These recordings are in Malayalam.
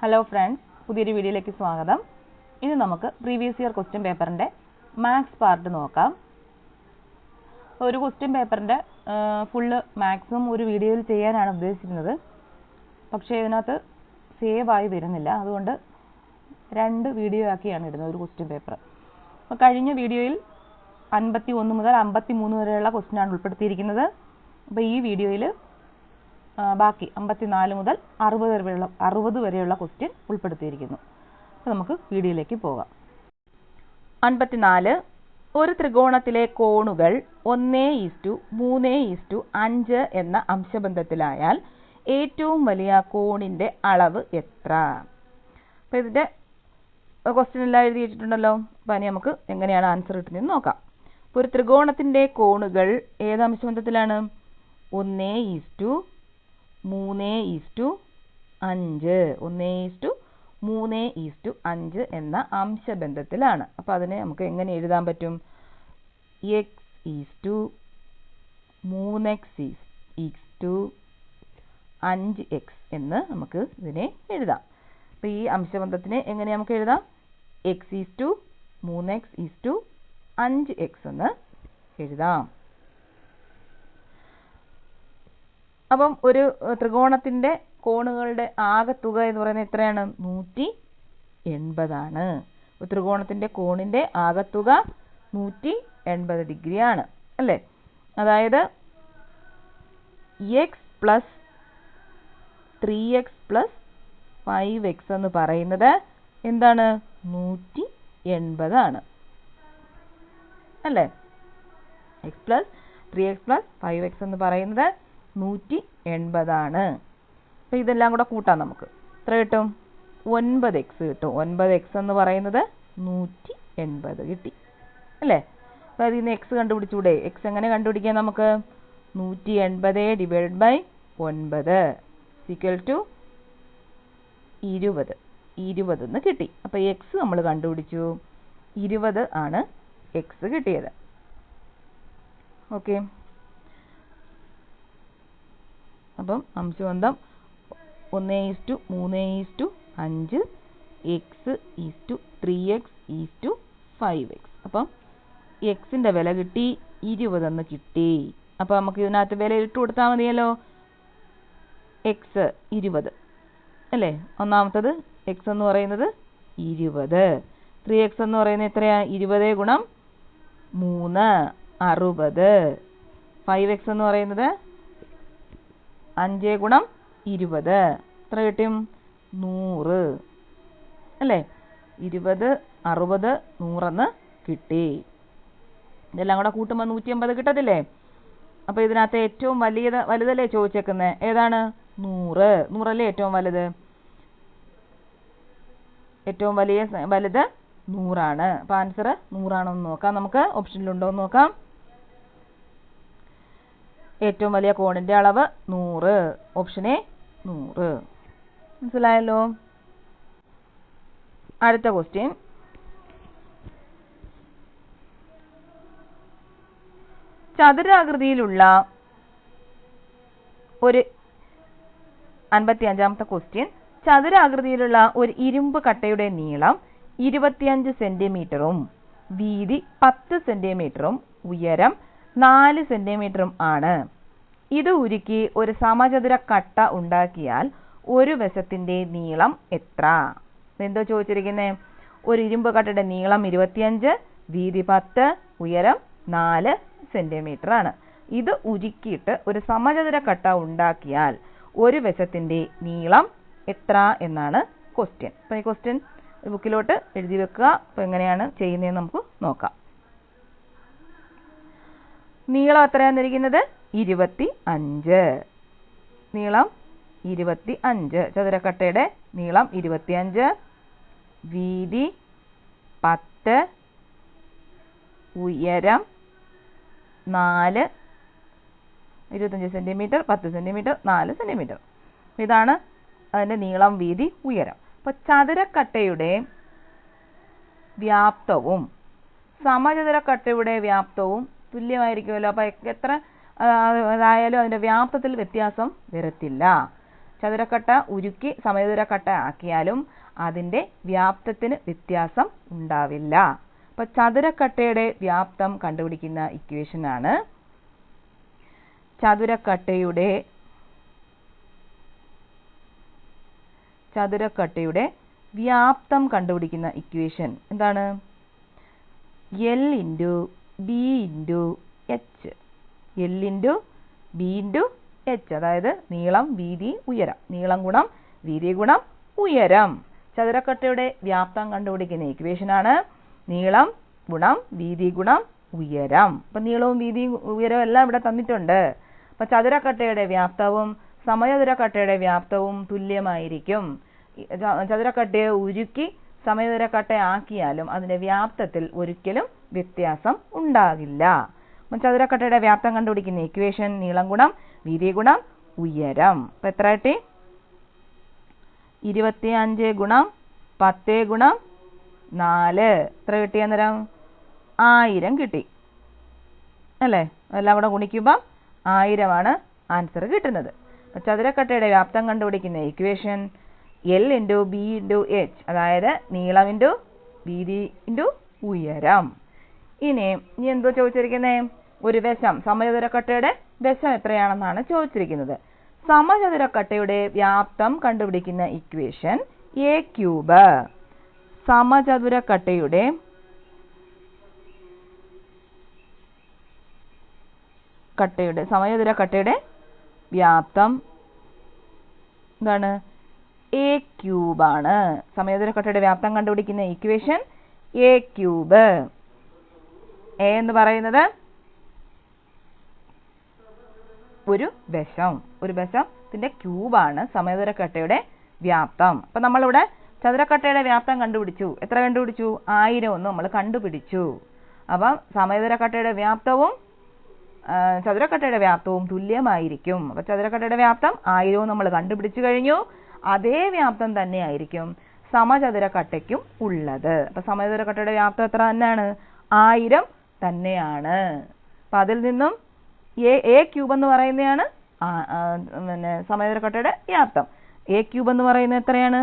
ഹലോ ഫ്രണ്ട്സ് പുതിയൊരു വീഡിയോയിലേക്ക് സ്വാഗതം. ഇനി നമുക്ക് പ്രീവിയസ് ഇയർ ക്വസ്റ്റ്യൻ പേപ്പറിന്റെ മാത്സ് പാർട്ട് നോക്കാം. ഒരു ക്വസ്റ്റ്യൻ പേപ്പറിന്റെ ഫുള്ള് മാക്സിമം ഒരു വീഡിയോയിൽ ചെയ്യാനാണ് ഉദ്ദേശിക്കുന്നത് പക്ഷേ ഇതിനകത്ത് സേവ് ആയി വരുന്നില്ല. അതുകൊണ്ട് രണ്ട് വീഡിയോ ആക്കിയാണ് ഇടുന്നത് ഒരു ക്വസ്റ്റ്യൻ പേപ്പർ അപ്പോൾ കഴിഞ്ഞ വീഡിയോയിൽ അൻപത്തി ഒന്ന് മുതൽ അമ്പത്തി മൂന്ന് വരെയുള്ള ക്വസ്റ്റ്യൻ ആണ് ഉൾപ്പെടുത്തിയിരിക്കുന്നത്. അപ്പോൾ ഈ വീഡിയോയിൽ ബാക്കി അമ്പത്തിനാല് മുതൽ അറുപത് വരെയുള്ള അറുപത് വരെയുള്ള ക്വസ്റ്റ്യൻ ഉൾപ്പെടുത്തിയിരിക്കുന്നു. അപ്പോൾ നമുക്ക് വീഡിയോയിലേക്ക് പോകാം. അൻപത്തിനാല് ഒരു ത്രികോണത്തിലെ കോണുകൾ ഒന്നേ ഈസ്റ്റു മൂന്നേ ഈസ്റ്റു അഞ്ച് എന്ന അംശബന്ധത്തിലായാൽ ഏറ്റവും വലിയ കോണിന്റെ അളവ് എത്ര? അപ്പോൾ ഇതിന്റെ ക്വസ്റ്റ്യൻ എല്ലാം എഴുതി വെച്ചിട്ടുണ്ടല്ലോ. അപ്പോൾ ഇനി നമുക്ക് എങ്ങനെയാണ് ആൻസർ കിട്ടുന്നതെന്ന് നോക്കാം. അപ്പോൾ ഒരു ത്രികോണത്തിന്റെ കോണുകൾ ഏത് അംശബന്ധത്തിലാണ്? ഒന്നേ ഈസ്റ്റു മൂന്നേ ഈസ്റ്റു അഞ്ച്. ഒന്നേ ഈസ്റ്റു മൂന്നേ ഈസ്റ്റു അഞ്ച് എന്ന അംശബന്ധത്തിലാണ്. അപ്പോൾ അതിനെ നമുക്ക് എങ്ങനെ എഴുതാൻ പറ്റും? എക്സ് ഈസ്റ്റു മൂന്ന് എക്സ് ഈസ് ടു അഞ്ച് എക്സ് എന്ന് നമുക്ക് ഇതിനെ എഴുതാം. അപ്പോൾ ഈ അംശബന്ധത്തിനെ എങ്ങനെ നമുക്ക് എഴുതാം? എക്സ് ഈസ് ടു മൂന്ന് എക്സ് ഈസ് ടു അഞ്ച് എക്സ് എന്ന് എഴുതാം. അപ്പം ഒരു ത്രികോണത്തിന്റെ കോണുകളുടെ ആകെത്തുക എന്ന് പറയുന്നത് എത്രയാണ്? നൂറ്റി എൺപതാണ്. ത്രികോണത്തിന്റെ കോണിന്റെ ആകെത്തുക നൂറ്റി എൺപത് ഡിഗ്രിയാണ്. അല്ലേ? അതായത് x plus three x plus five x എന്ന് പറയുന്നത് എന്താണ്? നൂറ്റി എൺപതാണ്. അല്ലേ? X plus three x plus five x എന്ന് പറയുന്നത് നൂറ്റി എൺപതാണ് അപ്പോൾ ഇതെല്ലാം കൂടെ കൂട്ടാം നമുക്ക്. എത്ര കിട്ടും? ഒൻപത് എക്സ് കിട്ടും. ഒൻപത് എക്സ് എന്ന് പറയുന്നത് നൂറ്റി എൺപത് കിട്ടി. അല്ലേ? അപ്പോൾ അതിൽ നിന്ന് എക്സ് കണ്ടുപിടിച്ചൂടെ? എക്സ് എങ്ങനെ കണ്ടുപിടിക്കാം നമുക്ക്? നൂറ്റി എൺപത് ഡിവൈഡ് ബൈ ഒൻപത് സിക്വൽ ടു ഇരുപത്. ഇരുപത് എന്ന് കിട്ടി. അപ്പോൾ എക്സ് നമ്മൾ കണ്ടുപിടിച്ചു. ഇരുപത് ആണ് എക്സ് കിട്ടിയത്. ഓക്കെ അപ്പം അംശബന്ധം ഒന്ന് ഈസ്റ്റു മൂന്ന് ഈസ്റ്റു അഞ്ച് x is to three x is to five x അപ്പം എക്സിന്റെ വില കിട്ടി ഇരുപതെന്ന് കിട്ടി. അപ്പം നമുക്ക് ഇതിനകത്ത് വില ഇട്ട് കൊടുത്താൽ മതിയല്ലോ. എക്സ് ഇരുപത്. അല്ലേ? ഒന്നാമത്തത് എക്സ് എന്ന് പറയുന്നത് ഇരുപത്. ത്രീ എക്സ് എന്ന് പറയുന്നത് എത്രയാ? ഇരുപത് ഗുണം മൂന്ന് അറുപത്. ഫൈവ് എക്സ് എന്ന് പറയുന്നത് അഞ്ച് ഗുണം ഇരുപത്. എത്ര കിട്ടും? നൂറ്. അല്ലേ? ഇരുപത് അറുപത് നൂറെന്ന് കിട്ടി. ഇതെല്ലാം കൂടെ കൂട്ടുമ്പോൾ നൂറ്റി അമ്പത് കിട്ടത്തില്ലേ? അപ്പോൾ ഇതിനകത്ത് ഏറ്റവും വലിയ വലുതല്ലേ ചോദിച്ചേക്കുന്നത് ഏതാണ്? നൂറ്. നൂറല്ലേ ഏറ്റവും വലുത്? ഏറ്റവും വലിയ വലുത് നൂറാണ്. അപ്പോൾ ആൻസർ നൂറാണോ എന്ന് നോക്കാം. നമുക്ക് ഓപ്ഷനിലുണ്ടോ എന്ന് നോക്കാം. ഏറ്റവും വലിയ കോണിന്റെ അളവ് നൂറ്. ഓപ്ഷൻ എ നൂറ്. മനസ്സിലായല്ലോ? അടുത്ത ക്വസ്റ്റ്യൻ ചതുരാകൃതിയിലുള്ള ഒരു അൻപത്തി അഞ്ചാമത്തെ ക്വസ്റ്റ്യൻ ചതുരാകൃതിയിലുള്ള ഒരു ഇരുമ്പ് കട്ടയുടെ നീളം ഇരുപത്തിയഞ്ച് സെന്റിമീറ്ററും വീതി പത്ത് സെന്റിമീറ്ററും ഉയരം നാല് സെന്റിമീറ്ററും ആണ്. ഇത് ഉരുക്കി ഒരു സമചതുര കട്ട ഉണ്ടാക്കിയാൽ ഒരു വശത്തിന്റെ നീളം എത്ര? എന്തോ ചോദിച്ചിരിക്കുന്നത് ഒരു ഇരുമ്പ് കട്ടയുടെ നീളം ഇരുപത്തിയഞ്ച് വീതി പത്ത് ഉയരം നാല് സെന്റിമീറ്റർ ആണ്. ഇത് ഉരുക്കിയിട്ട് ഒരു സമചതുര കട്ട ഉണ്ടാക്കിയാൽ ഒരു വശത്തിന്റെ നീളം എത്ര എന്നാണ് ക്വസ്റ്റ്യൻ അപ്പോൾ ഈ ക്വസ്റ്റ്യൻ ബുക്കിലോട്ട് എഴുതി വെക്കുക. അപ്പോൾ എങ്ങനെയാണ് ചെയ്യുന്നതെന്ന് നമുക്ക് നോക്കാം. നീളം എത്രയാണ് തന്നിരിക്കുന്നത്? ഇരുപത്തി അഞ്ച് നീളം ഇരുപത്തി അഞ്ച് ചതുരക്കട്ടയുടെ നീളം ഇരുപത്തി അഞ്ച് വീതി പത്ത്. ഉയരം നാല്. ഇരുപത്തഞ്ച് സെന്റിമീറ്റർ പത്ത് സെന്റിമീറ്റർ നാല് സെന്റിമീറ്റർ ഇതാണ് അതിന്റെ നീളം വീതി ഉയരം. അപ്പോൾ ചതുരക്കട്ടയുടെ വ്യാപ്തവും സമചതുരക്കട്ടയുടെ വ്യാപ്തവും തുല്യമായിരിക്കുമല്ലോ. അപ്പോൾ എത്ര അതായാലും അതിന്റെ വ്യാപ്തത്തിൽ വ്യത്യാസം വരത്തില്ല. ചതുരക്കട്ട ഉരുക്കി സമചതുരക്കട്ട ആക്കിയാലും അതിന്റെ വ്യാപ്തത്തിന് വ്യത്യാസം ഉണ്ടാവില്ല. അപ്പോൾ ചതുരക്കട്ടയുടെ വ്യാപ്തം കണ്ടുപിടിക്കുന്ന ഇക്വേഷനാണ് ചതുരക്കട്ടയുടെ ചതുരക്കട്ടയുടെ വ്യാപ്തം കണ്ടുപിടിക്കുന്ന ഇക്വേഷൻ എന്താണ്? L into B into H L into B into H അതായത് നീളം വീതി ഉയരം. നീളം ഗുണം വീതി ഗുണം ഉയരം. ചതുരക്കട്ടയുടെ വ്യാപ്തം കണ്ടുപിടിക്കുന്ന ഇക്വേഷനാണ് നീളം ഗുണം വീതി ഗുണം ഉയരം. അപ്പം നീളവും വീതിയും ഉയരവും എല്ലാം ഇവിടെ തന്നിട്ടുണ്ട്. അപ്പം ചതുരക്കട്ടയുടെ വ്യാപ്തവും സമചതുരക്കട്ടയുടെ വ്യാപ്തവും തുല്യമായിരിക്കും. ചതുരക്കട്ടയെ ഉരുക്കി സമചതുരക്കട്ട ആക്കിയാലും അതിന്റെ വ്യാപ്തത്തിൽ ഒരിക്കലും വ്യത്യാസം ഉണ്ടാകില്ല. ചതുരക്കട്ടയുടെ വ്യാപ്തം കണ്ടുപിടിക്കുന്ന ഇക്വേഷൻ നീളം ഗുണം വീതി ഗുണം ഉയരം. അപ്പൊ എത്ര കിട്ടി? ഇരുപത്തി അഞ്ച് ഗുണം പത്ത് ഗുണം നാല്. എത്ര കിട്ടി അന്നേരം? ആയിരം കിട്ടി. അല്ലേ? എല്ലാം കൂടെ ഗുണിക്കുമ്പോൾ ആയിരമാണ് ആൻസർ കിട്ടുന്നത്. ചതുരക്കട്ടയുടെ വ്യാപ്തം കണ്ടുപിടിക്കുന്ന equation L into B into H അതായത് നീളം ഇന്റു വീതി ഇന്റു ഉയരം. ഇനി നീ എന്തോ ചോദിച്ചിരിക്കുന്നേ? ഒരു വശം സമചതുരക്കട്ടയുടെ വശം എത്രയാണെന്നാണ് ചോദിച്ചിരിക്കുന്നത്. സമചതുരക്കട്ടയുടെ വ്യാപ്തം കണ്ടുപിടിക്കുന്ന ഇക്വേഷൻ എ ക്യൂബ് സമചതുരക്കട്ടയുടെ കട്ടയുടെ സമചതുരക്കട്ടയുടെ വ്യാപ്തം എന്താണ്? എ ക്യൂബാണ് സമയതുരക്കട്ടയുടെ കട്ടയുടെ വ്യാപ്തം കണ്ടുപിടിക്കുന്ന ഇക്വേഷൻ എ ക്യൂബ് എ എന്ന് പറയുന്നത് ഒരു ദശം. ഒരു ദശത്തിന്റെ ക്യൂബാണ് സമചതുര കട്ടയുടെ വ്യാപ്തം. അപ്പൊ നമ്മളിവിടെ ചതുരക്കട്ടയുടെ വ്യാപ്തം കണ്ടുപിടിച്ചു. എത്ര കണ്ടുപിടിച്ചു? ആയിരം ഒന്ന് നമ്മൾ കണ്ടുപിടിച്ചു. അപ്പം സമചതുരക്കട്ടയുടെ വ്യാപ്തവും ചതുരക്കട്ടയുടെ വ്യാപ്തവും തുല്യമായിരിക്കും. അപ്പൊ ചതുരക്കട്ടയുടെ വ്യാപ്തം ആയിരവും നമ്മൾ കണ്ടുപിടിച്ചു കഴിഞ്ഞു. അതേ വ്യാപ്തം തന്നെയായിരിക്കും സമചതുരക്കട്ടയ്ക്കും ഉള്ളത്. അപ്പൊ സമചതുരക്കട്ടയുടെ വ്യാപ്തം എത്ര തന്നെയാണ്? ആയിരം തന്നെയാണ്. അപ്പൊ അതിൽ നിന്നും എ എ ക്യൂബ് എന്ന് പറയുന്നതാണ് പിന്നെ സമചതുരക്കട്ടയുടെ വ്യാപ്തം എ ക്യൂബ് എന്ന് പറയുന്നത് എത്രയാണ്?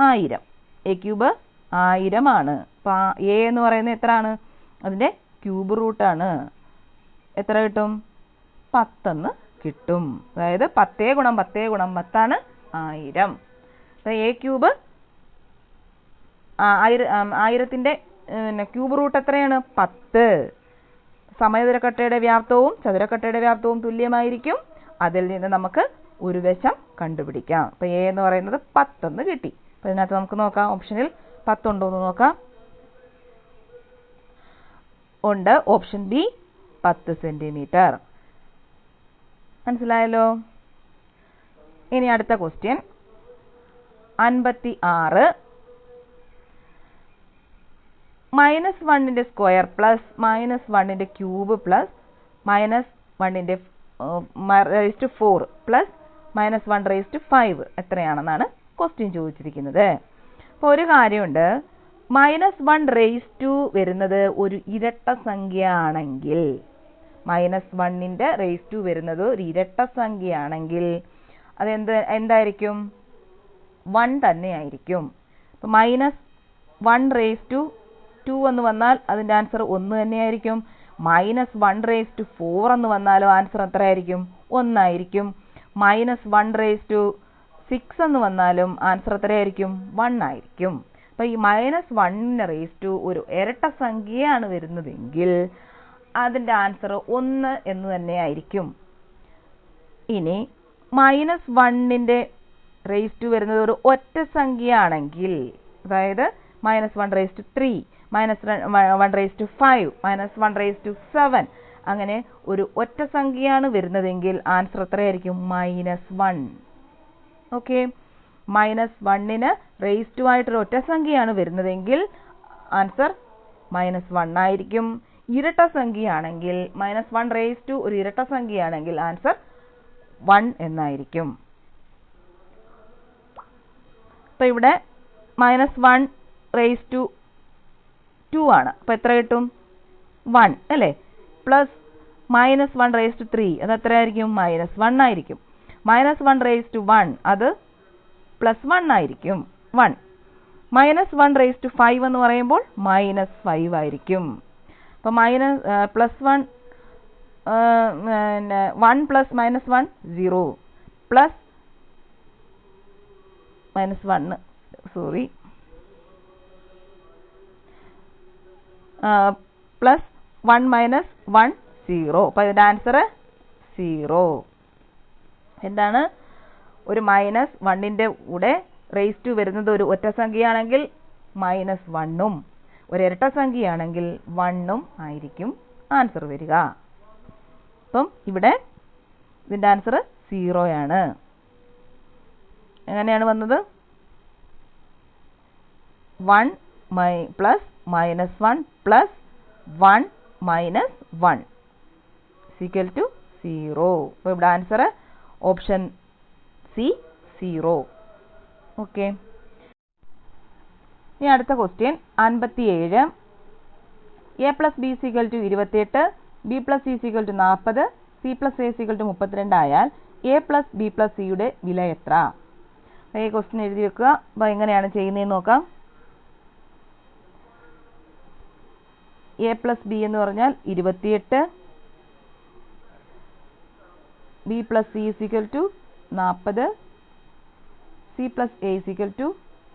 ആയിരം. എ ക്യൂബ് ആയിരമാണ്. ആ എ എന്ന് പറയുന്നത് എത്രയാണ്? അതിന്റെ ക്യൂബ് റൂട്ടാണ് എത്ര കിട്ടും? പത്തെന്ന് കിട്ടും. അതായത് പത്തേ ഗുണം പത്തേ ഗുണം പത്താണ് ആയിരം. അപ്പം എ ക്യൂബ് ആയിര ആയിരത്തിന്റെ പിന്നെ ക്യൂബ് റൂട്ട് എത്രയാണ്? പത്ത്. സമചതുരക്കട്ടയുടെ വ്യാപ്തവും ചതുരക്കട്ടയുടെ വ്യാപ്തവും തുല്യമായിരിക്കും. അതിൽ നിന്ന് നമുക്ക് ഒരു വശം കണ്ടുപിടിക്കാം. അപ്പൊ എ എന്ന് പറയുന്നത് പത്തെന്ന് കിട്ടി. അപ്പൊ ഇതിനകത്ത് നമുക്ക് നോക്കാം. ഓപ്ഷനിൽ പത്തുണ്ടോ എന്ന് നോക്കാം. ഉണ്ട്. ഓപ്ഷൻ ബി പത്ത് സെന്റിമീറ്റർ മനസ്സിലായല്ലോ? ഇനി അടുത്ത ക്വസ്റ്റ്യൻ അൻപത്തി ആറ് മൈനസ് വണ്ണിന്റെ സ്ക്വയർ പ്ലസ് മൈനസ് വണ്ണിന്റെ ക്യൂബ് പ്ലസ് മൈനസ് വണ്ണിന്റെ raised four plus minus one raised five എത്രയാണെന്നാണ് question ചോദിച്ചിരിക്കുന്നത്. അപ്പോൾ ഒരു കാര്യമുണ്ട്. മൈനസ് വൺ റേസ് ടു വരുന്നത് ഒരു ഇരട്ട സംഖ്യ ആണെങ്കിൽ മൈനസ് വണ്ണിന്റെ റേസ് ടു വരുന്നത് ഒരു ഇരട്ട സംഖ്യ ആണെങ്കിൽ അതെന്ത് എന്തായിരിക്കും? വൺ തന്നെയായിരിക്കും. അപ്പോൾ minus one raise to two എന്ന് വന്നാൽ അതിന്റെ ആൻസർ ഒന്ന് തന്നെയായിരിക്കും. Minus one raise to four എന്ന് വന്നാലും ആൻസർ എത്രയായിരിക്കും? ഒന്നായിരിക്കും. Minus one raise to six എന്ന് വന്നാലും ആൻസർ എത്രയായിരിക്കും? വൺ ആയിരിക്കും. അപ്പോൾ ഈ മൈനസ് വണ്ണിന് റേസ് ടു ഒരു ഇരട്ട സംഖ്യയാണ് വരുന്നതെങ്കിൽ അതിന്റെ ആൻസർ ഒന്ന് എന്ന് തന്നെയായിരിക്കും. ഇനി മൈനസ് വണ്ണിന്റെ റേസ് ടു വരുന്നത് ഒരു ഒറ്റ സംഖ്യയാണെങ്കിൽ അതായത് minus one raise to three minus one raise to five minus one raise to seven അങ്ങനെ ഒരു ഒറ്റ സംഖ്യയാണ് വരുന്നതെങ്കിൽ ആൻസർ എത്രയായിരിക്കും? മൈനസ് വൺ ഓക്കെ മൈനസ് വണ്ണിന് റേസ് ടു ആയിട്ടൊരു ഒറ്റ സംഖ്യയാണ് വരുന്നതെങ്കിൽ ആൻസർ മൈനസ് വൺ ആയിരിക്കും. ഇരട്ട സംഖ്യയാണെങ്കിൽ മൈനസ് വൺ റേസ് ടു ഒരു ഇരട്ട സംഖ്യയാണെങ്കിൽ ആൻസർ വൺ എന്നായിരിക്കും. അപ്പം ഇവിടെ minus one raise to two ആണ്. അപ്പോൾ എത്ര കിട്ടും? വൺ അല്ലേ? Plus minus one raise to three അത് എത്ര ആയിരിക്കും മൈനസ് വൺ ആയിരിക്കും. Minus one raise to one അത് പ്ലസ് വൺ ആയിരിക്കും. One minus one raise to five എന്ന് പറയുമ്പോൾ മൈനസ് ഫൈവ് ആയിരിക്കും. അപ്പോൾ മൈനസ് പ്ലസ് വൺ പിന്നെ one plus minus one zero plus minus one sorry plus one minus one zero അപ്പോൾ ഇതിന്റെ ആൻസർ സീറോ എന്താണ്? ഒരു മൈനസ് വണ്ണിന്റെ കൂടെ റേസ് ടു വരുന്നത് ഒരു ഒറ്റ സംഖ്യയാണെങ്കിൽ മൈനസ് വണ്ണും ഒരു ഇരട്ട സംഖ്യയാണെങ്കിൽ വണ്ണും ആയിരിക്കും ആൻസർ വരിക. അപ്പം ഇവിടെ ഇതിന്റെ ആൻസർ സീറോയാണ് എങ്ങനെയാണ് വന്നത്? One my plus minus one plus one minus one equal to zero അപ്പോൾ ഇവിടെ answer option C zero okay ഇനി അടുത്ത ക്വസ്റ്റ്യൻ അൻപത്തിയേഴ്. A plus B equal to ഇരുപത്തിയെട്ട്. B plus C equal to നാൽപ്പത്. C plus A equal to മുപ്പത്തിരണ്ട് ആയാൽ എ പ്ലസ് ബി പ്ലസ് സിയുടെ വില എത്ര? ഈ ക്വസ്റ്റ്യൻ എഴുതി വെക്കുക. അപ്പോൾ എങ്ങനെയാണ് ചെയ്യുന്നതെന്ന് നോക്കാം. എ പ്ലസ് ബി എന്ന് പറഞ്ഞാൽ ഇരുപത്തിയെട്ട്. B plus C equal to നാൽപ്പത് C plus A equal to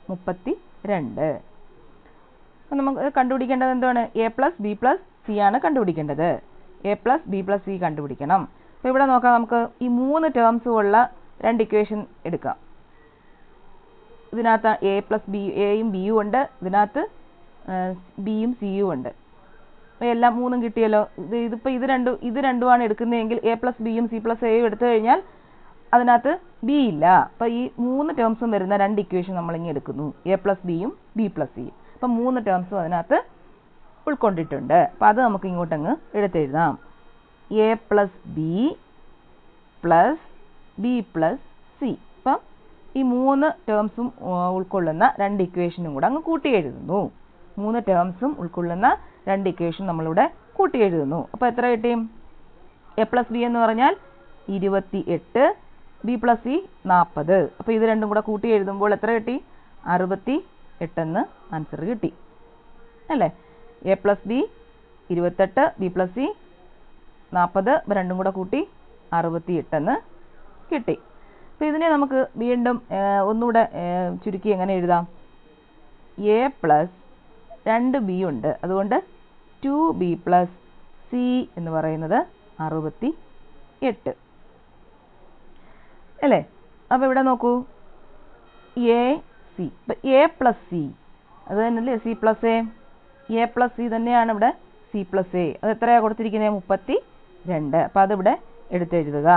മുപ്പത്തി രണ്ട് അപ്പം നമുക്ക് കണ്ടുപിടിക്കേണ്ടത് എന്താണ് A plus B plus C ആണ് കണ്ടുപിടിക്കേണ്ടത്. A plus B plus C കണ്ടുപിടിക്കണം. അപ്പോൾ ഇവിടെ നോക്കാം നമുക്ക് ഈ മൂന്ന് ടേംസും ഉള്ള രണ്ട് ഇക്വേഷൻ എടുക്കാം. ഇതിനകത്ത് എ പ്ലസ് ബി എയും ബിയും ഉണ്ട്. ഇതിനകത്ത് ബിയും സിയും ഉണ്ട്. എല്ലാം മൂന്നും കിട്ടിയല്ലോ. ഇത് ഇതിപ്പോൾ ഇത് രണ്ടും ഇത് രണ്ടുമാണ് എടുക്കുന്നതെങ്കിൽ എ പ്ലസ് ബിയും സി പ്ലസ് എയും എടുത്തു കഴിഞ്ഞാൽ അതിനകത്ത് ബി ഇല്ല. അപ്പോൾ ഈ മൂന്ന് ടേംസും വരുന്ന രണ്ട് ഇക്വേഷൻ നമ്മളിങ്ങനെ എടുക്കുന്നു. എ പ്ലസ് ബിയും ബി പ്ലസ് സിയും അപ്പം മൂന്ന് ടേംസും അതിനകത്ത് ഉൾക്കൊണ്ടിട്ടുണ്ട്. അപ്പോൾ അത് നമുക്ക് ഇങ്ങോട്ടങ്ങ് എടുത്തെഴുതാം. A plus B plus B plus C അപ്പം ഈ മൂന്ന് ടേംസും ഉൾക്കൊള്ളുന്ന രണ്ട് ഇക്വേഷനും കൂടെ അങ്ങ് കൂട്ടി എഴുതുന്നു. മൂന്ന് ടേംസും ഉൾക്കൊള്ളുന്ന രണ്ട് ഇക്വേഷൻ നമ്മളിവിടെ കൂട്ടി എഴുതുന്നു അപ്പോൾ എത്ര കിട്ടി? എ പ്ലസ് ബി എന്ന് പറഞ്ഞാൽ ഇരുപത്തി എട്ട് ബി പ്ലസ് സി നാൽപ്പത് അപ്പോൾ ഇത് രണ്ടും കൂടെ കൂട്ടി എഴുതുമ്പോൾ എത്ര കിട്ടി? അറുപത്തി എട്ടെന്ന് ആൻസർ കിട്ടി. അല്ലേ? എ പ്ലസ് ബി ഇരുപത്തെട്ട് ബി പ്ലസ് സി നാൽപ്പത് രണ്ടും കൂടെ കൂട്ടി അറുപത്തി എട്ടെന്ന് കിട്ടി. അപ്പോൾ ഇതിനെ നമുക്ക് വീണ്ടും ഒന്നുകൂടെ ചുരുക്കി എങ്ങനെ എഴുതാം? എ പ്ലസ് രണ്ട് ബി ഉണ്ട്. അതുകൊണ്ട് ടു ബി പ്ലസ് സി എന്ന് പറയുന്നത് അറുപത്തി എട്ട് അല്ലേ? അപ്പോൾ ഇവിടെ നോക്കൂ. എ സി ഇപ്പം എ പ്ലസ് സി അത് തന്നെയല്ലേ? C plus A A plus C തന്നെയാണ് ഇവിടെ സി പ്ലസ് എ അത് എത്രയാണ് കൊടുത്തിരിക്കുന്നത് മുപ്പത്തി രണ്ട് അപ്പം അതിവിടെ എടുത്തെഴുതുക.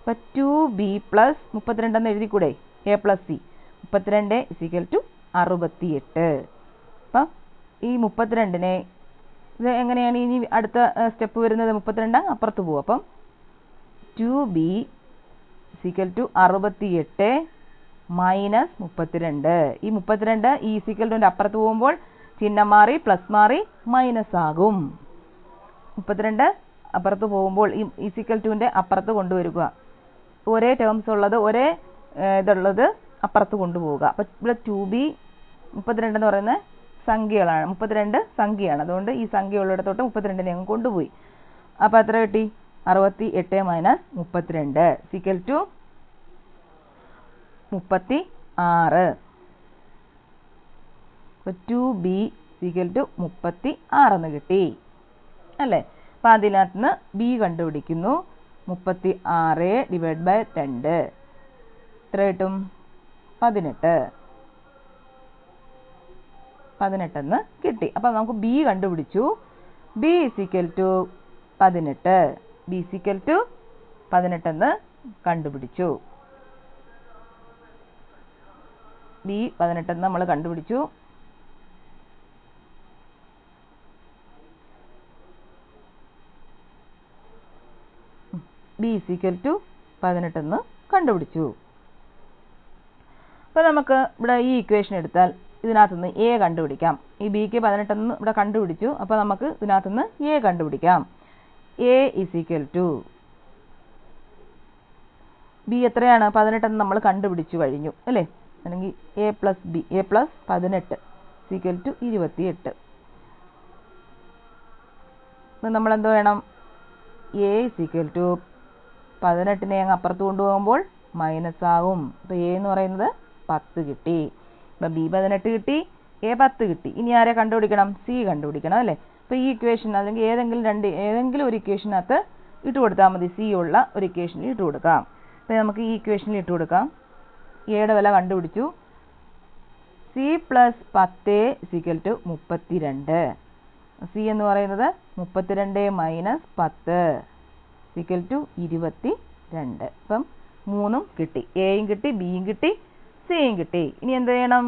അപ്പം ടു ബി പ്ലസ് മുപ്പത്തിരണ്ടെന്ന് എഴുതിക്കൂടെ? എ പ്ലസ് സി മുപ്പത്തിരണ്ട് ഇസിക്കൽ ടു അറുപത്തി എട്ട് അപ്പം ഈ മുപ്പത്തിരണ്ടിനെ ഇത് എങ്ങനെയാണ് ഇനി അടുത്ത സ്റ്റെപ്പ് വരുന്നത്? മുപ്പത്തിരണ്ട് അപ്പുറത്ത് പോകും അപ്പം ടു ബി സിക്കൽ ടു അറുപത്തി എട്ട് മൈനസ് മുപ്പത്തിരണ്ട്. ഈ മുപ്പത്തിരണ്ട് ഈ സിക്കൽ ടുവിന്റെ അപ്പുറത്ത് പോകുമ്പോൾ ചിഹ്നം മാറി പ്ലസ് മാറി മൈനസ് ആകും. മുപ്പത്തിരണ്ട് അപ്പുറത്ത് പോകുമ്പോൾ ഈ ഇസിക്കൽ ടുവിന്റെ അപ്പുറത്ത് കൊണ്ടുവരിക. ഒരേ ടേംസ് ഉള്ളത് ഒരേ ഇതുള്ളത് അപ്പുറത്ത് കൊണ്ടുപോവുക. അപ്പം ഇവിടെ ടു ബി മുപ്പത്തിരണ്ടെന്ന് പറയുന്നത് സംഖ്യകളാണ്. മുപ്പത്തിരണ്ട് സംഖ്യയാണ്. അതുകൊണ്ട് ഈ സംഖ്യ ഉള്ളിടത്തോട്ട് മുപ്പത്തിരണ്ടിനെ അങ്ങ് കൊണ്ടുപോയി. അപ്പോൾ എത്ര കിട്ടി? അറുപത്തി എട്ട് മൈനസ് മുപ്പത്തിരണ്ട് സിക്കൽ ടു മുപ്പത്തി ആറ് ടു ബി സിക്കൽ ടു മുപ്പത്തി ആറെന്ന് കിട്ടി. അല്ലേ? അപ്പം അതിനകത്ത് നിന്ന് ബി കണ്ടുപിടിക്കുന്നു. മുപ്പത്തി ആറ് ഡിവൈഡ് ബൈ രണ്ട്. എത്ര കിട്ടും? പതിനെട്ട്. പതിനെട്ടെന്ന് കിട്ടി. അപ്പം നമുക്ക് ബി കണ്ടുപിടിച്ചു. ബി ഇസിക്കൽ ടു പതിനെട്ട്. ബി സിക്കൽ ടു പതിനെട്ടെന്ന് കണ്ടുപിടിച്ചു. ബി പതിനെട്ടെന്ന് നമ്മൾ കണ്ടുപിടിച്ചു. ബി സിക്കൽ ടു പതിനെട്ടെന്ന് കണ്ടുപിടിച്ചു. അപ്പോൾ നമുക്ക് ഇവിടെ ഈ ഇക്വേഷൻ എടുത്താൽ ഇതിനകത്തുനിന്ന് എ കണ്ടുപിടിക്കാം. ഈ ബിക്ക് പതിനെട്ടെന്ന് ഇവിടെ കണ്ടുപിടിച്ചു. അപ്പോൾ നമുക്ക് ഇതിനകത്തുനിന്ന് എ കണ്ടുപിടിക്കാം. A is equal to B എത്രയാണ്? പതിനെട്ടെന്ന് നമ്മൾ കണ്ടുപിടിച്ചു കഴിഞ്ഞു. അല്ലേ? അല്ലെങ്കിൽ A plus B A plus പതിനെട്ട് സീക്വൽ ടു ഇരുപത്തിയെട്ട്. നമ്മൾ എന്ത് വേണം? എ സീക്വൽ ടു പതിനെട്ടിനെ അങ്ങ് അപ്പുറത്ത് കൊണ്ടുപോകുമ്പോൾ മൈനസ് ആവും. അപ്പോൾ എ എന്ന് പറയുന്നത് പത്ത് കിട്ടി. അപ്പം ബി പതിനെട്ട് കിട്ടി എ പത്ത് കിട്ടി. ഇനി ആരെ കണ്ടുപിടിക്കണം? സി കണ്ടുപിടിക്കണം അല്ലേ? അപ്പോൾ ഈ ഇക്വേഷൻ അല്ലെങ്കിൽ ഏതെങ്കിലും രണ്ട് ഏതെങ്കിലും ഒരു ഇക്വേഷനകത്ത് ഇട്ട് കൊടുത്താൽ മതി. സി ഉള്ള ഒരു ഇക്വേഷനിൽ ഇട്ട് കൊടുക്കാം. അപ്പോൾ നമുക്ക് ഈ ഇക്വേഷനിൽ ഇട്ട് കൊടുക്കാം. എയുടെ വില കണ്ടുപിടിച്ചു. സി പ്ലസ് പത്ത് സിക്കൽ ടു മുപ്പത്തിരണ്ട്. സി എന്ന് പറയുന്നത് മുപ്പത്തിരണ്ട് മൈനസ് പത്ത് സിക്കൽ ടു ഇരുപത്തി രണ്ട് അപ്പം മൂന്നും കിട്ടി. എയും കിട്ടി ബിയും കിട്ടി. സിയും കിട്ടി. ഇനി എന്ത് ചെയ്യണം?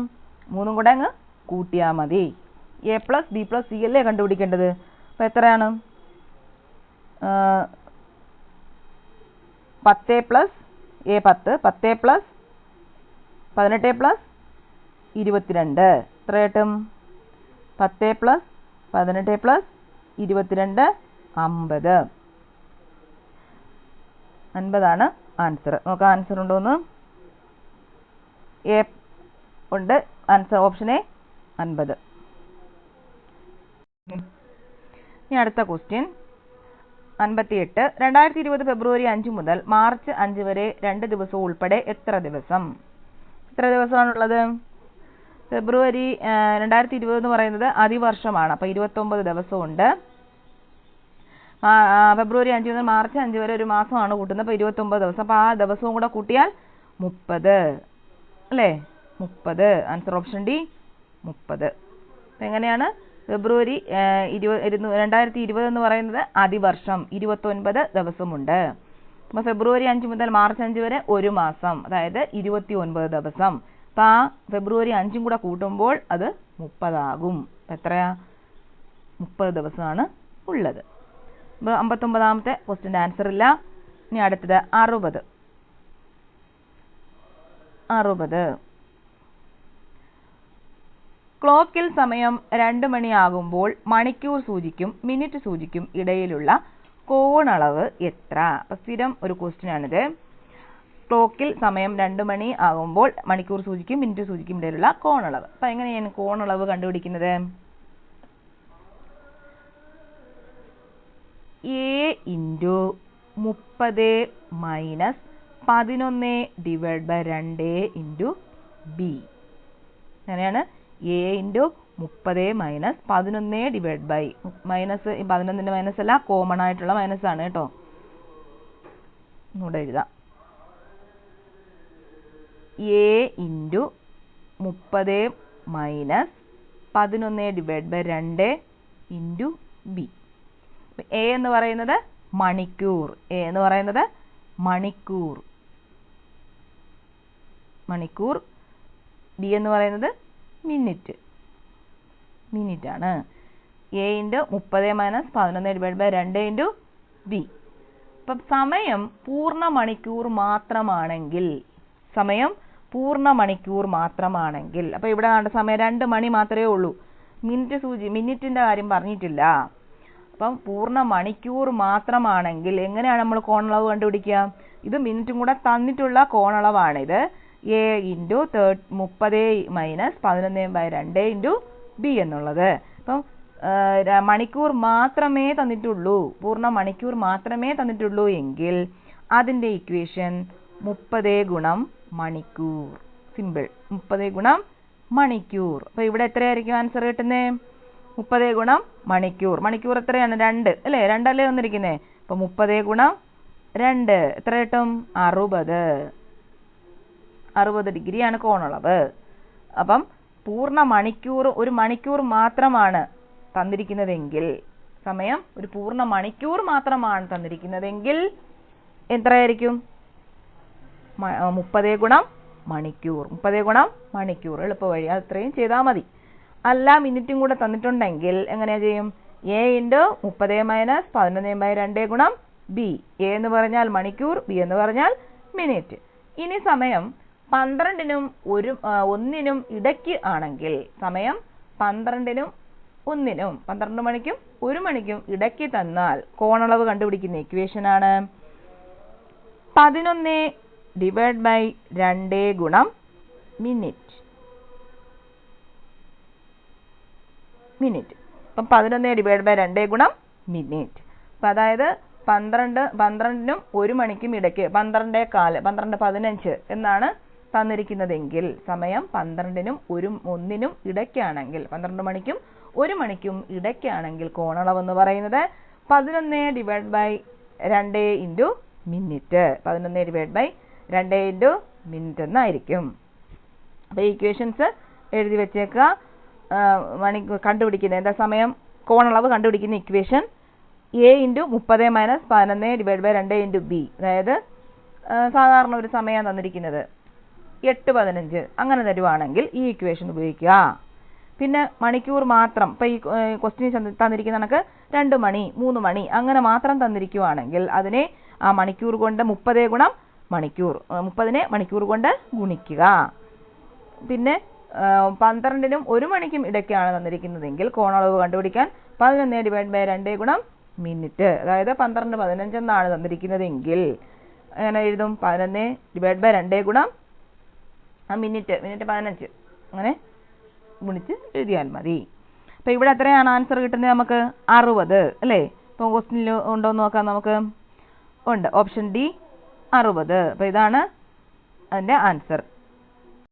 മൂന്നും കൂടെ അങ്ങ് കൂട്ടിയാൽ മതി. A plus B plus C അല്ലേ കണ്ടുപിടിക്കേണ്ടത്? അപ്പം എത്രയാണ്? പത്ത് പ്ലസ് എ പത്ത് പത്ത് പ്ലസ് പതിനെട്ട് പ്ലസ് ഇരുപത്തിരണ്ട്. എത്ര കിട്ടും? പത്ത് പ്ലസ് പതിനെട്ട് പ്ലസ് ഇരുപത്തിരണ്ട് അമ്പത്. അൻപതാണ് ആൻസർ നമുക്ക് ആൻസർ ഉണ്ടോന്ന്? എ ഉണ്ട്. ആൻസർ ഓപ്ഷൻ എ അൻപത്. ഇനി അടുത്ത ക്വസ്റ്റ്യൻ അൻപത്തിയെട്ട്. രണ്ടായിരത്തി ഇരുപത് ഫെബ്രുവരി അഞ്ച് മുതൽ മാർച്ച് അഞ്ച് വരെ രണ്ട് ദിവസവും ഉൾപ്പെടെ എത്ര ദിവസം? എത്ര ദിവസമാണുള്ളത്? ഫെബ്രുവരി രണ്ടായിരത്തി ഇരുപത് എന്ന് പറയുന്നത് അതിവർഷമാണ്. അപ്പോൾ ഇരുപത്തൊമ്പത് ദിവസമുണ്ട്. ഫെബ്രുവരി അഞ്ച് മുതൽ മാർച്ച് അഞ്ച് വരെ ഒരു മാസമാണ് കൂട്ടുന്നത്. അപ്പോൾ ഇരുപത്തൊമ്പത് ദിവസം. അപ്പോൾ ആ ദിവസവും കൂടെ കൂട്ടിയാൽ മുപ്പത്. അല്ലേ? മുപ്പത്. ആൻസർ ഓപ്ഷൻ ഡി മുപ്പത്. എങ്ങനെയാണ്? ഫെബ്രുവരി ഇരുപത് രണ്ടായിരത്തി ഇരുപത് എന്ന് പറയുന്നത് അതിവർഷം. ഇരുപത്തൊൻപത് ദിവസമുണ്ട്. അപ്പോൾ ഫെബ്രുവരി അഞ്ച് മുതൽ മാർച്ച് അഞ്ച് വരെ ഒരു മാസം. അതായത് ഇരുപത്തി ഒൻപത് ദിവസം. അപ്പം ആ ഫെബ്രുവരി അഞ്ചും കൂടെ കൂട്ടുമ്പോൾ അത് മുപ്പതാകും. എത്രയാ? മുപ്പത് ദിവസമാണ് ഉള്ളത്. അപ്പോൾ അമ്പത്തൊമ്പതാമത്തെ ക്വസ്റ്റിന്റെ ആൻസർ ഇല്ല. ഇനി അടുത്തത് അറുപത്. അറുപത്. ക്ലോക്കിൽ സമയം രണ്ട് മണിയാകുമ്പോൾ മണിക്കൂർ സൂചിക്കും മിനിറ്റ് സൂചിക്കും ഇടയിലുള്ള കോണളവ് എത്ര? അപ്പം സ്ഥിരം ഒരു ക്വസ്റ്റ്യൻ ആണിത്. ക്ലോക്കിൽ സമയം രണ്ട് മണി ആകുമ്പോൾ മണിക്കൂർ സൂചിക്കും മിനിറ്റ് സൂചിക്കും ഇടയിലുള്ള കോണളവ് അപ്പം എങ്ങനെയാണ് കോണളവ് കണ്ടുപിടിക്കുന്നത്? എ ഇന്റു മുപ്പത് മൈനസ് പതിനൊന്ന് ഡിവൈഡ് ബൈ രണ്ട് ഇന്റു ബി അങ്ങനെയാണ് എ ഇന്റു മുപ്പത് മൈനസ് പതിനൊന്ന് ഡിവൈഡ് ബൈ മൈനസ് പതിനൊന്നിന്റെ മൈനസ് അല്ല കോമൺ ആയിട്ടുള്ള മൈനസ് ആണ് കേട്ടോ. ഇവിടെ എഴുതാം. എ ഇന്റു മുപ്പത് മൈനസ് പതിനൊന്ന് ഡിവൈഡ് ബൈ രണ്ട് ഇന്റു ബി എ എന്ന് പറയുന്നത് മണിക്കൂർ. എ എന്ന് പറയുന്നത് മണിക്കൂർ. മണിക്കൂർ. ഡി എന്ന് പറയുന്നത് മിനിറ്റ് മിനിറ്റ് ആണ്. എ ഇന്റു മുപ്പത് മൈനസ് പതിനൊന്ന് ഡിവൈഡ് ബൈ രണ്ട് ഇന്റു ബി അപ്പം സമയം പൂർണ മണിക്കൂർ മാത്രമാണെങ്കിൽ സമയം പൂർണ മണിക്കൂർ മാത്രമാണെങ്കിൽ അപ്പോൾ ഇവിടെ കണ്ട സമയം രണ്ട് മണി മാത്രമേ ഉള്ളൂ. മിനിറ്റ് സൂചി മിനിറ്റിന്റെ കാര്യം പറഞ്ഞിട്ടില്ല. അപ്പം പൂർണ മണിക്കൂർ മാത്രമാണെങ്കിൽ എങ്ങനെയാണ് നമ്മൾ കോണളവ് കണ്ടുപിടിക്കുക? ഇത് മിനിറ്റും കൂടെ തന്നിട്ടുള്ള കോണളവാണിത് എ ഇന്റു തേർ മുപ്പത് മൈനസ് പതിനൊന്ന് ബൈ രണ്ട് ഇന്റു ബി എന്നുള്ളത്. അപ്പം മണിക്കൂർ മാത്രമേ തന്നിട്ടുള്ളൂ. പൂർണ മണിക്കൂർ മാത്രമേ തന്നിട്ടുള്ളൂ എങ്കിൽ അതിന്റെ ഇക്വേഷൻ മുപ്പത് ഗുണം മണിക്കൂർ. സിമ്പിൾ മുപ്പത് ഗുണം മണിക്കൂർ. അപ്പോൾ ഇവിടെ എത്രയായിരിക്കും ആൻസർ കിട്ടുന്നത് മുപ്പത് ഗുണം മണിക്കൂർ. മണിക്കൂർ എത്രയാണ്? രണ്ട്. അല്ലേ? രണ്ടല്ലേ വന്നിരിക്കുന്നത് അപ്പോൾ മുപ്പത് ഗുണം രണ്ട്. എത്ര കിട്ടും? അറുപത്. അറുപത് ഡിഗ്രിയാണ് കോണളവ് അപ്പം പൂർണ മണിക്കൂർ ഒരു മണിക്കൂർ മാത്രമാണ് തന്നിരിക്കുന്നതെങ്കിൽ സമയം ഒരു പൂർണ മണിക്കൂർ മാത്രമാണ് തന്നിരിക്കുന്നതെങ്കിൽ എത്രയായിരിക്കും? മുപ്പതേ ഗുണം മണിക്കൂർ. മുപ്പതേ ഗുണം മണിക്കൂർ. എളുപ്പ വഴി അത് ചെയ്താൽ മതി. അല്ല മിനിറ്റും കൂടെ തന്നിട്ടുണ്ടെങ്കിൽ എങ്ങനെയാ ചെയ്യും? എ ഇന്റു മുപ്പത് മൈനസ് പതിനൊന്ന് ബൈ രണ്ട് ഗുണം ബി എ എന്ന് പറഞ്ഞാൽ മണിക്കൂർ ബി എന്ന് പറഞ്ഞാൽ മിനിറ്റ് ഇനി സമയം. പന്ത്രണ്ടിനും ഒരു ഒന്നിനും ഇടയ്ക്ക് ആണെങ്കിൽ സമയം പന്ത്രണ്ടിനും ഒന്നിനും പന്ത്രണ്ട് മണിക്കും ഒരു മണിക്കും ഇടയ്ക്ക് തന്നാൽ കോണളവ് കണ്ടുപിടിക്കുന്ന ഇക്വേഷനാണ് പതിനൊന്ന് ഡിവൈഡ് ബൈ രണ്ട് ഗുണം മിനിറ്റ് മിനിറ്റ് അപ്പം പതിനൊന്ന് ഡിവൈഡ് ബൈ രണ്ട് ഗുണം മിനിറ്റ് അപ്പം അതായത് പന്ത്രണ്ട് പന്ത്രണ്ടിനും ഒരു മണിക്കും ഇടയ്ക്ക് പന്ത്രണ്ടേ കാൽ പന്ത്രണ്ട് പതിനഞ്ച് എന്നാണ് തന്നിരിക്കുന്നതെങ്കിൽ സമയം പന്ത്രണ്ടിനും ഒരു ഒന്നിനും ഇടയ്ക്കാണെങ്കിൽ പന്ത്രണ്ട് മണിക്കും ഒരു മണിക്കും ഇടയ്ക്കാണെങ്കിൽ കോണളവ് എന്ന് പറയുന്നത് പതിനൊന്ന് ഡിവൈഡ് ബൈ രണ്ട് ഇന്റു മിനിറ്റ് പതിനൊന്ന് ഡിവൈഡ് ബൈ രണ്ട് ഇന്റു മിനിറ്റ് എന്നായിരിക്കും. അപ്പോൾ ഈക്വേഷൻസ് എഴുതി വെച്ചേക്കുക. മണി കണ്ടുപിടിക്കുന്ന എന്താ സമയം? കോണളവ് കണ്ടുപിടിക്കുന്ന ഇക്വേഷൻ എ ഇന്റു മുപ്പത് മൈനസ് പതിനൊന്ന് ഡിവൈഡ് ബൈ രണ്ട് ഇന്റു ബി അതായത് സാധാരണ ഒരു സമയമാണ് തന്നിരിക്കുന്നത്. എട്ട് പതിനഞ്ച് അങ്ങനെ തരുവാണെങ്കിൽ ഈ ഇക്വേഷൻ ഉപയോഗിക്കുക. പിന്നെ മണിക്കൂർ മാത്രം ഇപ്പം ഈ ക്വസ്റ്റ്യൻ തന്നിരിക്കുന്ന കണക്ക് രണ്ട് മണി മൂന്ന് മണി അങ്ങനെ മാത്രം തന്നിരിക്കുവാണെങ്കിൽ അതിനെ ആ മണിക്കൂർ കൊണ്ട് മുപ്പതേ ഗുണം മണിക്കൂർ മുപ്പതിനെ മണിക്കൂർ കൊണ്ട് ഗുണിക്കുക. പിന്നെ പന്ത്രണ്ടിനും ഒരു മണിക്കും ഇടയ്ക്കാണ് തന്നിരിക്കുന്നതെങ്കിൽ കോണളവ് കണ്ടുപിടിക്കാൻ പതിനൊന്ന് ഡിവൈഡ് ബൈ രണ്ടേ ഗുണം മിനിറ്റ് അതായത് പന്ത്രണ്ട് പതിനഞ്ചെന്നാണ് തന്നിരിക്കുന്നതെങ്കിൽ അങ്ങനെ എഴുതും? പതിനൊന്ന് ഡിവൈഡ് ബൈ രണ്ടേ ഗുണം ആ മിനിറ്റ് മിനിറ്റ് പതിനഞ്ച്. അങ്ങനെ ഗുണിച്ച് എഴുതിയാൽ മതി. അപ്പോൾ ഇവിടെ എത്രയാണ് ആൻസർ കിട്ടുന്നത് നമുക്ക്? അറുപത് അല്ലേ? ഇപ്പോൾ ക്വസ്റ്റിനിൽ ഉണ്ടോ എന്ന് നോക്കാം നമുക്ക്. ഉണ്ട്. ഓപ്ഷൻ ഡി അറുപത്. അപ്പോൾ ഇതാണ് അതിന്റെ ആൻസർ